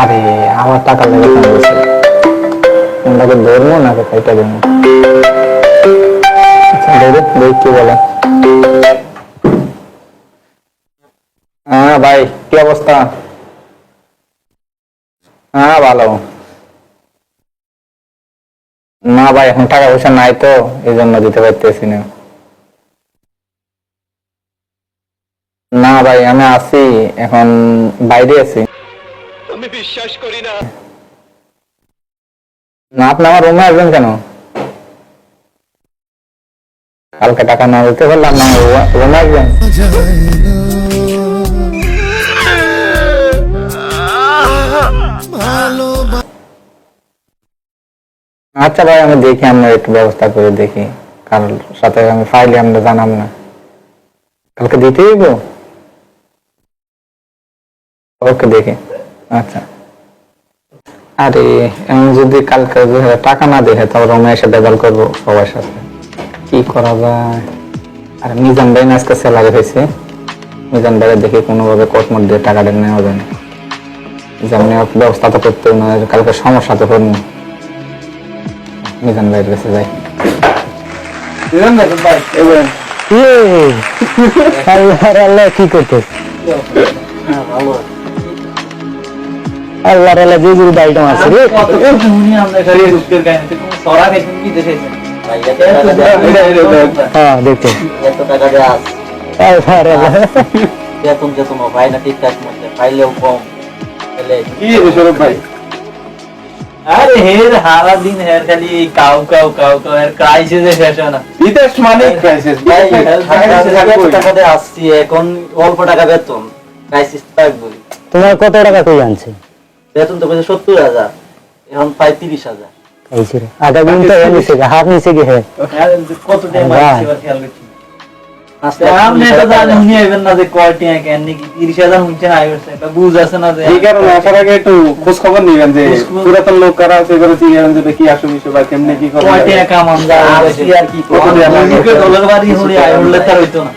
আরে, আমার টাকা লেগে ধরবো না দেবো? আচ্ছা ধরে দেখ কি বলে? হ্যাঁ ভাই, কি অবস্থা? হ্যাঁ ভালো। না ভাই, এখন টাকা পয়সা নাই তো, এই জন্য দিতে পারতেছি না। না ভাই, আমি আছি, এখন বাইরে আছি। বিশ্বাস করি না। না, আপনি আমার রুমে আসবেন কেন? কালকে টাকা না দিতে পারলাম না রুমে আসবেন। আচ্ছা ভাই, আমি দেখি আমরা একটু ব্যবস্থা করে দেখি। কারোর সাথে আমি ফাইলে আমরা জানাম না। কালকে দিতে ওকে, দেখি। আচ্ছা। আরে আমি যদি কালকে যদি টাকা না দেখে তাও রুমে এসে বেজাল করব সবার সাথে। কি করা যায়? আর মিজান ভাই আজকে স্যালারি হয়েছে মিজান ভাই দেখি কোনোভাবে মধ্যে টাকাটা নেওয়া যায় না। যেমন ব্যবস্থা তো করতে না কালকে সমস্যা তো করব মিজান ভাইয়ের কাছে যাই। কি করতে আল্লাহ আল্লাহ যে যে আছে রে। হ্যাঁ দেখতে এত টাকা দেওয়া আছে আল্লাহ আল্লাহ বেতন টেতন না ঠিকঠাক মধ্যে পাইলেও কম। তাহলে আরে হের হারা দিন হের খালি কাউ কাউ কাউ কাউ হের ক্রাইসিসে শেষ হয় না। বিদেশ মানে ক্রাইসিস ভাই, টাকা দিয়ে আসছি এখন অল্প টাকা বেতন। ক্রাইসিস থাকবে তোমার কত টাকা কই আনছে? বেতন তো কইছে সত্তর হাজার এখন প্রায় তিরিশ হাজার। আধা দিন তো নিছে হাফ নিছে কি হে? কত টাইম আছে খেয়াল করছি। আপনি এটা জানেন উনি আইবেন না যে কয় টাকা কেন নাকি? তিরিশ হাজার শুনছেন আইবেছে এটা বুঝ আছে না যে এই কারণে আসার আগে একটু খোঁজ খবর নিবেন যে খোঁজ খবর- পুরাতন লোক কারা আছে এবারে চিনিয়ে যে কি আসে বিষয় বা কি কয় টাকা কামান যায় বেশি আর কি কত টাকা লাগে? মুখে ডলার বাড়ি হলে আয় উঠলে হইতো না।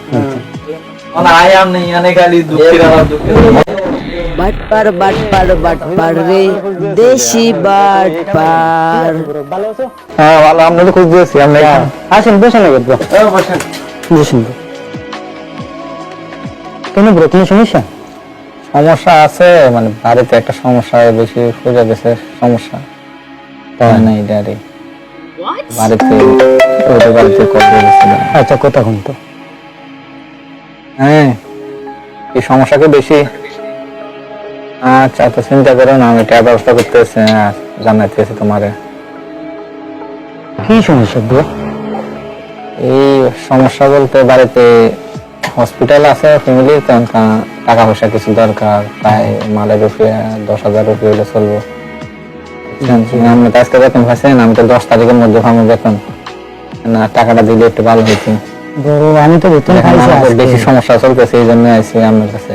মানে আয় আম নেই আনে খালি দুঃখের দুঃখের বাটপার বাটপার বাটপার রে। দেশি বাটপার। হ্যাঁ ভালো আমরা তো খুঁজ দিয়েছি আমরা আসেন বসে না গেট হ্যাঁ, বসেন। বসেন কেন ব্রো কোনো সমস্যা? সমস্যা আছে মানে বাড়িতে একটা সমস্যা বেশি সোজা গেছে সমস্যা। তাই না এটা আরে বাড়িতে ওদের বাড়িতে কল গেছিল আচ্ছা কথা কোন তো? হ্যাঁ এই সমস্যাকে বেশি? আচ্ছা তো চিন্তা করো না আমি টাকা ব্যবস্থা করতেছি জানাইতেছি তোমারে। কি সমস্যা ব্রো এই সমস্যা বলতে বাড়িতে হসপিটাল আছে ফ্যামিলি টাকা পয়সা কিছু দরকার তাই মালের রুপিয়া দশ হাজার রুপি হলে চলবো। আমি তো আজকে বেতন পাইছেন আমি তো দশ তারিখের মধ্যে পাবো বেতন। না টাকাটা দিলে একটু ভালো হইতো। আমি তো বেতন বেশি সমস্যা চলতেছে এই জন্য আইসি আমার কাছে।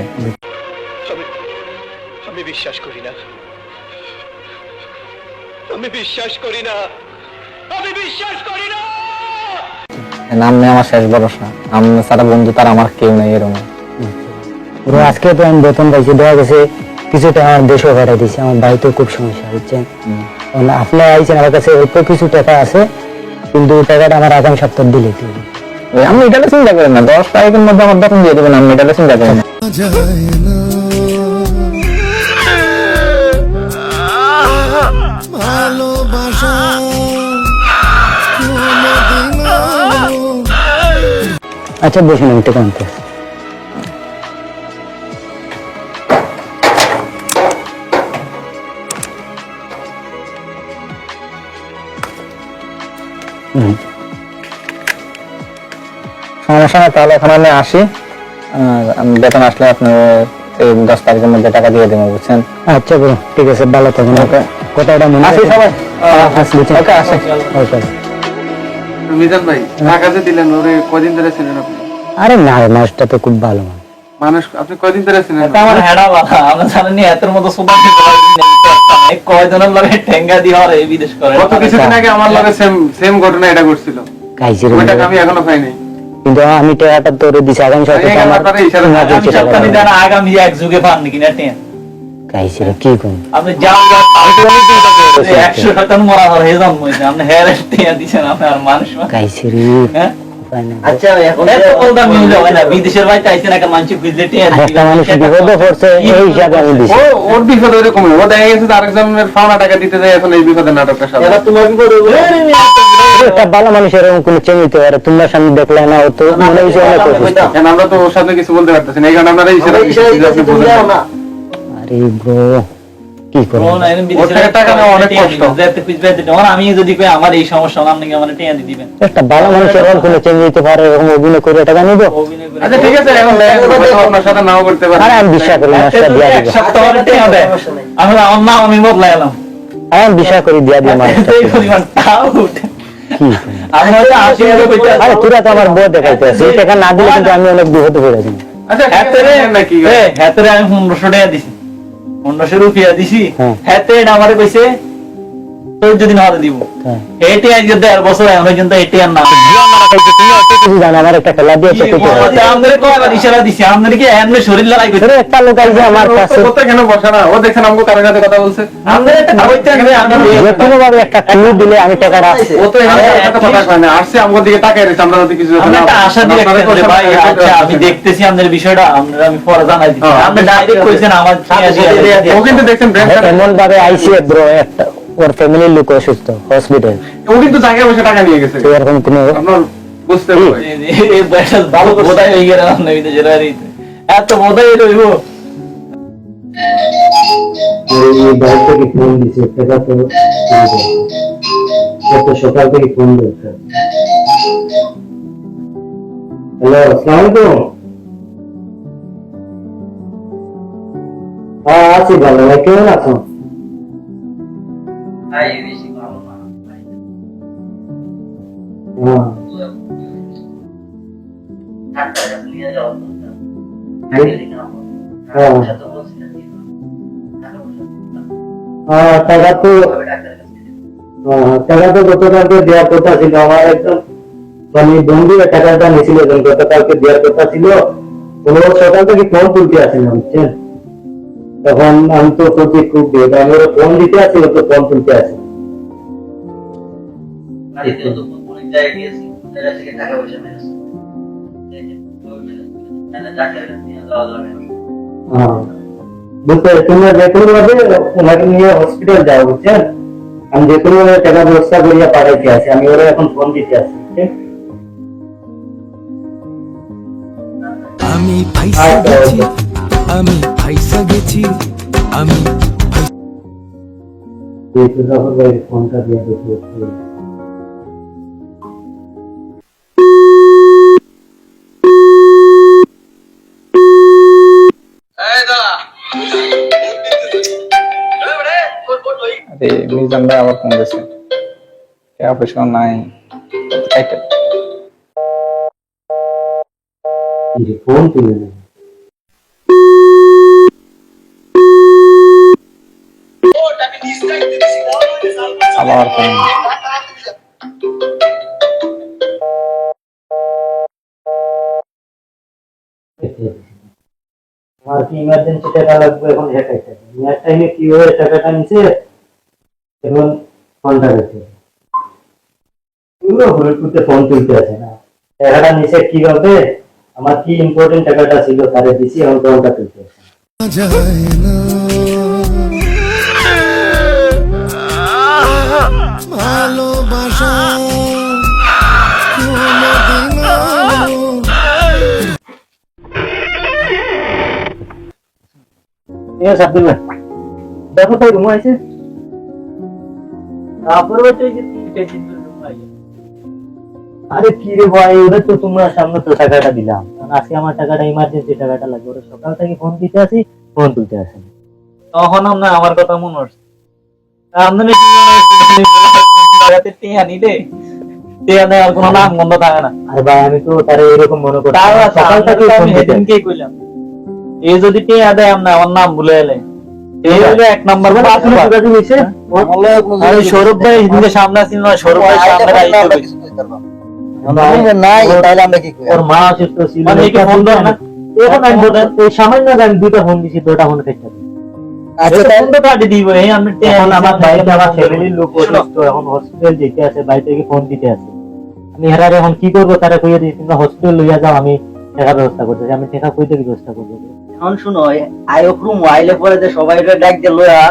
আমি বিশ্বাস করি না। আমি বিশ্বাস করি না। আমি বিশ্বাস করি না। নামে আমার শেষ ভরসা আমি সারা বন্ধু তার আমার কেউ নেই এরকম। আজকে তো আমি বেতন পাইছি দেওয়া গেছে কিছুটা আমার দেশও ভাড়া দিয়েছে আমার বাড়িতেও খুব সমস্যা হচ্ছে কারণ আপনি আইছেন আমার কাছে অল্প কিছু টাকা আছে কিন্তু ওই টাকাটা আমার আগামী সপ্তাহ দিলে দিবে আমি এটা চিন্তা করি না দশ তারিখের মধ্যে আমার বেতন দিয়ে দেবেন আমি এটা চিন্তা করি না। আচ্ছা বসুন আমি টাকা আনতে সমস্যা না তাহলে এখন আমি আসি। আমি বেতন আসলে আপনার এই দশ তারিখের মধ্যে টাকা দিয়ে দেবো বুঝছেন? আচ্ছা ব্রো ঠিক আছে ভালো থাকুন। ওকে। কথাটা মনে আসি রাখবেন। সবাই। আসি, ওকে আসি। ওকে। মিজান ভাই দিলেন ওরে কদিন ধরে ছিলেন আপনি? আরে না মাছটা তো খুব ভালো মানুষ। আপনি কদিন ধরে ছিলেন? আমার হেডা বালা আমরা জানি এতের মতো কয়জনের লাগে ঠেঙ্গা দিয়ে আর এই বিদেশ করে? গত কিছুদিন আগে আমার লগে সেম সেম ঘটনা এটা ঘটছিল। খাইছি রে ওই টাকা বন্ধু। আমি এখনও পাই নাই কিন্তু আমি টাকাটা তোরে দিছি আগামী সপ্তাহে আমার ইশারা আগামী এক যুগে পান নাকি না টেন খাইছে রে কি কোন? আপনি যাও একশো শতাংশ মরা হওয়ার হে জন্ম হয়েছে আপনি হেয়ার টিয়া দিচ্ছেন আপনি আর মানুষ হ্যাঁ? আচ্ছা এখন এত মিলে হয় না। বিদেশের একটা মানুষ বুঝলে টিয়া একটা মানুষ বিপদে পড়ছে এই হিসাবে আমি দিছি। ও ওর বিপদ ওইরকম ও দেখা গেছে যে আরেকজনের পাওনা টাকা দিতে যায় এখন এই বিপদের নাটকটা সাথে। এবার তোমার বিপদ হবে একটা ভালো মানুষ এরকম কোনো চেঞ্জ হতে পারে তোমরা সামনে দেখলে না হতো মনে হয়েছে অনেক আমরা তো ওর সাথে কিছু বলতে পারতেছি না। এই কারণে আমরা এই আমরা আরে ব্রো কি টাকা নেওয়া অনেক কষ্ট। আমি যদি কই আমার এই সমস্যা নাকি আমার দিবেন। একটা ভালো কোনো চেঞ্জ হতে পারে এরকম অভিনয় করে টাকা নিবো? আচ্ছা ঠিক আছে এখন আপনার সাথে নাও করতে পারে আরে আমি বিশ্বাস করি মানুষটা দিয়া দিব। সপ্তাহ পরে টিয়া দেয়। আমি আমার নাম আমি এলাম। আমি বিশ্বাস করি দিয়া দিব আরে তোরা তো আমার বউ দেখাইতে এই টাকা না দিলে কিন্তু আমি অনেক বিপদে পড়ে যাব। আচ্ছা হাতেরে নাকি আমি পনেরোশো টাকা দিছি। পনেরোশো রুপিয়া দিছি হ্যাঁ। হাতে আমারে কইছে যদি দিব। হ্যাঁ। এটি আজ দেড় বছর এখন পর্যন্ত এটি আর না কিছু জানো আমার একটা খেলা দিয়েছে আমাদের কয়বার ইশারা দিছি আমাদের কি এমনি শরীর লড়াই করছে একটা লোক আইছে আমার কাছে। কোথায় কেন বসে না? ও দেখছেন আমাকে কারোর সাথে কথা বলছে। আমাদের একটা কইতে হবে আমরা যে কোনো ভাবে একটা ক্লু দিলে আমি টাকাটা ও তো এখানে হ্যাঁ, কথা কয় না। আসছে আমাদের দিকে তাকায় রয়েছে আমরা যদি কিছু আমরা একটা আশা দিয়ে রাখতে ভাই আচ্ছা আমি দেখতেছি আমাদের বিষয়টা আমরা আমি পরে জানাই দিচ্ছি। হ্যাঁ, আপনি ডাইরেক্ট কইছেন আমার ও কিন্তু দেখছেন এমন ভাবে ব্রো একটা ওর ফ্যামিলির লোক অসুস্থ হসপিটাল ও কিন্তু জায়গায় বসে টাকা নিয়ে গেছে। তো এরকম কোনো আপনার বুঝতে হবে। এই বয়সে ভালো বোধাই হয়ে গেল। আমরা বিদেশের বাড়িতে এত বোধাই রইব এই বাড়ি থেকে ফোন দিছে টাকা তো কত সকাল থেকে ফোন দিচ্ছে হ্যালো আসসালামু আলাইকুম। হ্যাঁ আছি ভালো। ভাই কেমন আছো? হ্যাঁ হ্যাঁ হ্যাঁ টাকা তো হ্যাঁ, টাকা তো গতকালকে দেওয়ার কথা ছিল আমার একদম মানে বন্ধু টাকাটা নিয়েছিল যখন গতকালকে দেওয়ার কথা ছিল ও সকাল থেকে ফোন তুলতে আসে না বুঝছেন তখন আমি তো প্রতি খুব বিয়ে আমি ওরা ফোন দিতে আসি ও তো ফোন তুলতে আসে। হ্যাঁ। বুঝতে পারছি। তোমরা যে কোনো ভাবে ওনাকে নিয়ে হসপিটাল যাও বুঝছেন আমি যে কোনো ভাবে টাকা ব্যবস্থা করিয়া পাঠাইতে আছি আমি ওরা এখন ফোন দিতে আসি ঠিক? আমি আমি ফাইসা গেছি আমি ফোনটা দিয়ে দেখি আরে মিজান ভাই আবার ফোন দিয়েছে। টাকা পয়সা নাই। কাইটা এই যে ফোন তুলে নেই আবার আমার কি ইমার্জেন্সি টাকা লাগবে এখন? হেঁটাইতে নেওয়ার টাইমে কীভাবে টাকাটা নিছে এখন ফোনটা ফোন তুলতে আছে না? টাকাটা নিছে কীভাবে? আমার কি ইম্পর্টেন্ট টাকাটা ছিল তারে দিছি এখন ফোনটা তুলতে আছে। ভালোবাসা দেখো রুম আছে। তারপরে। আরে কি রে ভাই ওদের তো তোমরা সামনে তো টাকাটা দিলাম। আজকে আমার টাকাটা ইমার্জেন্সি টাকাটা লাগবে। ওরা সকাল থেকে ফোন দিতে আসি ফোন তুলতে আসে না। তখন আমরা আমার কথা মনে হচ্ছে কি মনে হচ্ছে তুমি জায়গাতে টিয়া নিলে টিয়া নেওয়ার কোনো নাম গন্ধ থাকে না। আরে ভাই আমি তো তারে এরকম মনে করছি সকাল থেকে আমি দিতে কইলাম। এই যদি টিয়া দেয় আমরা আমার নাম ভুলে এলে এক নাম্বার মানে আসলে যোগাযোগ হয়েছে? আরে সৌরভ ভাই সেদিনকে সামনে আসছিল না সৌরভ ভাই সামনে নাই তাহলে আমরা কি ওর মা অসুস্থ ছিল মানে ফোন দেয় না? এখন আমি দুটো ফোন দিছি দুটা ফোন খেতে আচ্ছা দিব। এই আমি এখন আমার বাড়িতে আমার ফ্যামিলির ফ্যামিলির লোক লোক অসুস্থ এখন হসপিটাল যেতে আছে বাড়ি থেকে ফোন দিতে আছে। আমি হেরার এখন কি করব তারা কইয়া দিই তোমরা হসপিটাল লইয়া যাও আমি টাকা ব্যবস্থা করতেছি আমি টাকা কইতে ব্যবস্থা করব। এখন শুনো আইলে পরে যে সবাই ডাক দিয়ে লয়া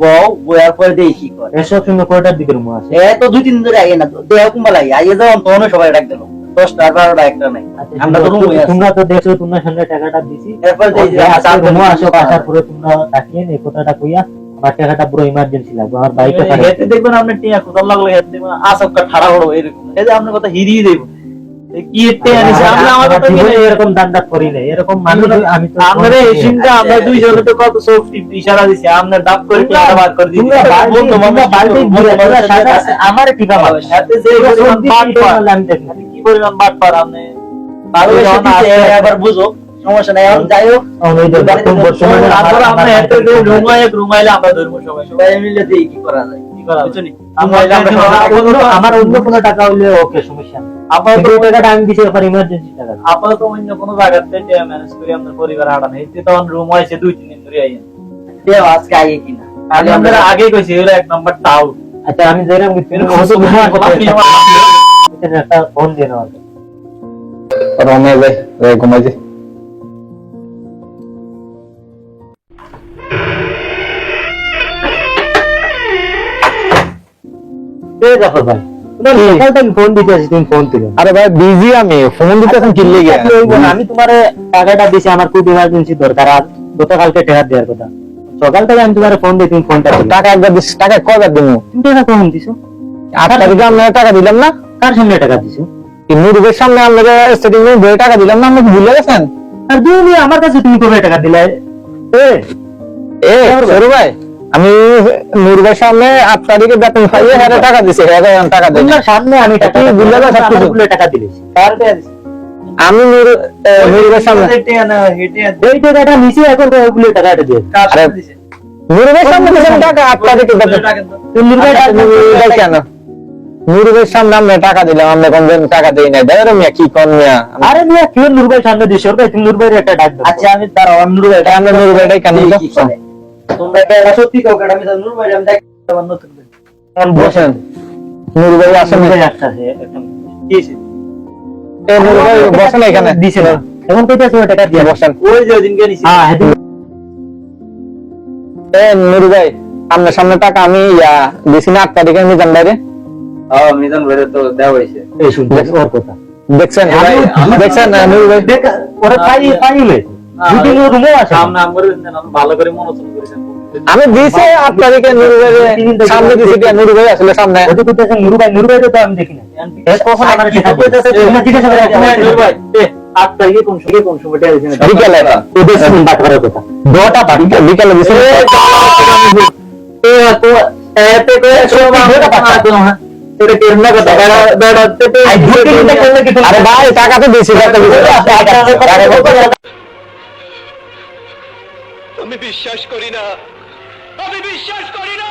বউ বয়ার পরে কি করে। এসব সময় কয়টার দিকে রুম আছে। এ তো দুই তিন দিন ধরে আইয়ে না তো দেহ কুম্বা লাগে আইয়ে যাও তখন সবাই ডাক দিল দশটা বারোটা একটা নাই। আমরা তো তোমরা তো দেখছ তোমরা সামনে টাকাটা দিছি। এরপর যে আজকে রুমে আসো আসার পরে তোমরা ডাকিয়ে এই কথাটা কইয়া আমার টাকাটা পুরো ইমার্জেন্সি লাগবে আমার বাইকে হেতে দেখবেন আপনি টিয়া কোথাও লাগলে হেতে দেখবেন আসবকা ঠাড়া বড় এরকম। এই যে আপনার কথা হিরিয়ে দেব কি টিয়া নিছে? আমরা আমার কথা এরকম দান্ডাত করি নাই। এরকম মানুষ আমি তো আমরা এই সিনটা আমরা দুইজনে তো কত সব ইশারা দিছি। আপনার ডাব করে টিয়া বার করে দিছি বন্ধু তোমরা বালতি ঘুরে আমার টিকা মারো হাতে যে পরিমাণ বাট আমি দেখি। কি পরিমাণ আবার বুঝো সমস্যা নাই। এখন যাই হোক। আমরা অন্য- কোনো টাকা ওকে সমস্যা আপাতত টাকাটা আমি দিছি এবার ইমার্জেন্সি টাকা। আপাতত অন্য কোনো জায়গা থেকে ম্যানেজ করে আমাদের পরিবার হাঁটানো হইতে তখন রুম হয়েছে দুই তিন দিন ধরে আইয়েন দেও আজকে আইয়ে কিনা। আমি আমাদের আগে কইছি এগুলো এক নম্বর টাউ আচ্ছা আমি যেরকম একটা ফোন দিয়ে নেওয়া রমে যাই যাই ঘুমাই যাই এই ভাই ফোন দিতে তুমি ফোন দিলে আরে ভাই বিজি আমি ফোন দিতেছেন কি লেগে? আমি তোমার টাকাটা দিছি আমার খুব ইমার্জেন্সি দরকার আর গতকালকে টাকা দেওয়ার কথা। সকাল থেকে আমি তোমার ফোন দিই তুমি ফোনটা টাকা একবার দিস টাকা কয়বার দিব তুমি টাকা কখন দিছো? আট তারিখে আপনার টাকা দিলাম না। কার সঙ্গে টাকা দিছো? কি সামনে আপনাকে সেটিং বই টাকা দিলাম না আপনি ভুলে গেছেন? আর দুই আমার কাছে তুমি কবে টাকা দিলে? এ এ সরু ভাই আমি সামনে আট তারিখে বেতন পাইয়ে হারে টাকা দিছি হারে আমি টাকা দিই সামনে আমি টাকা তুমি ভুলে গেছো। টাকা দিলেছি কার দেয়া আমি সামনে। এই টাকাটা নিচে এখন ওগুলো টাকাটা দিয়ে কার দিছে? মুরগের সামনে টাকা আট তারিখে বেতন। তুমি আচ্ছা, টাকা কেন? সামনে আমরা টাকা দিলাম আমরা কোন টাকা দেই নাই দেয় মিয়া কি কোন মিয়া আরে মিয়া কেউ নুরবাই সামনে দিছো ওর ভাই তুমি একটা ডাক আচ্ছা আমি তার অন্য এটা আমরা মুরগিটাই কেন দেখি কি করে তোমরা এটা সত্যি কাউকে আমি তো নূর ভাই আমি দেখ নতুন করে। এখন বসেন আসেন একটা কি এখানে দিছিল এখন কইতাছে ওই টাকা দিয়ে বসেন ওই যে ওদিনকে নিছি। হ্যাঁ এ নুরু ভাই আপনার সামনে টাকা আমি ইয়া দিছি না আট তারিখে আমি মিজান বাইরে মিজান ভাইরে তো দেওয়া হয়েছে এই শুনতে ওর কথা দেখছেন ভাই দেখছেন আহ, নুরু ভাই ওরা পাই পাইলে দুদিন রুমও আছে সামনে আম করে দিতেন, আমি ভালো করে মনোযোগ করেছেন। আমি দিছি আট তারিখে সামনে দিছি কি নুরু ভাই আসলে সামনে ওদের কইতাছে নুরবাই নুরবাই তো আমি দেখি না এ কখন আমার টাকা কইতাছে তোমরা জিজ্ঞাসা করে হ্যাঁ, ভাই, আট তারিখে কোন সময় কোন সময় টিয়া বিকেলে ওদের শুনুন বাট করার কথা দটা বাট বিকেলে বিকেলে দিছি এ, তো, এতে করে সব হ্যাঁ। আরে ভাই টাকা তো। আমি বিশ্বাস করি না আমি বিশ্বাস করি না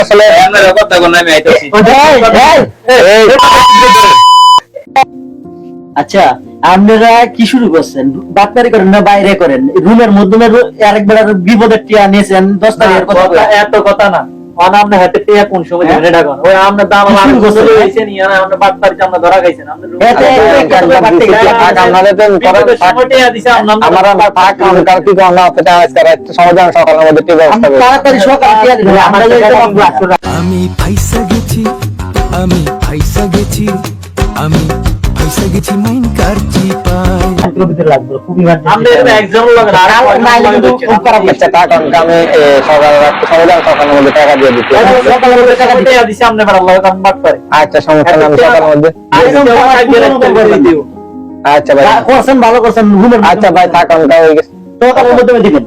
আসলে আচ্ছা আপনারা কি শুরু করছেন? ডাক্তারি করেন না বাইরে করেন। রুমের মাধ্যমে আরেকবার বিপদের টিয়া নিয়েছেন দশ তারিখের কথা এত কথা না। আমরা হাতে কোন সময়? ধরে ডাকন ওই আমরা দাম কি শুরু হইছে নি আর আমরা বাট পারিছি আমরা ধরা খাইছেন। আমরা এতে এতে কত বাড়তে গেছে? আপনাদের তো করেন সময় দিছে আমরা আমার আমার থাক আমি কাল কি করব না আজকে রাত সমাধান সকালের মধ্যে ঠিক ব্যবস্থা করব তাড়াতাড়ি সকালে আমরা আমি ফাইসা গেছি আমি ফাইসা গেছি আমি ফাইসা গেছি মাইন আচ্ছা আচ্ছা সমস্যা আচ্ছা ভাই করছেন ভালো করছেন আচ্ছা ভাই থাক হয়ে গেছে দিবেন।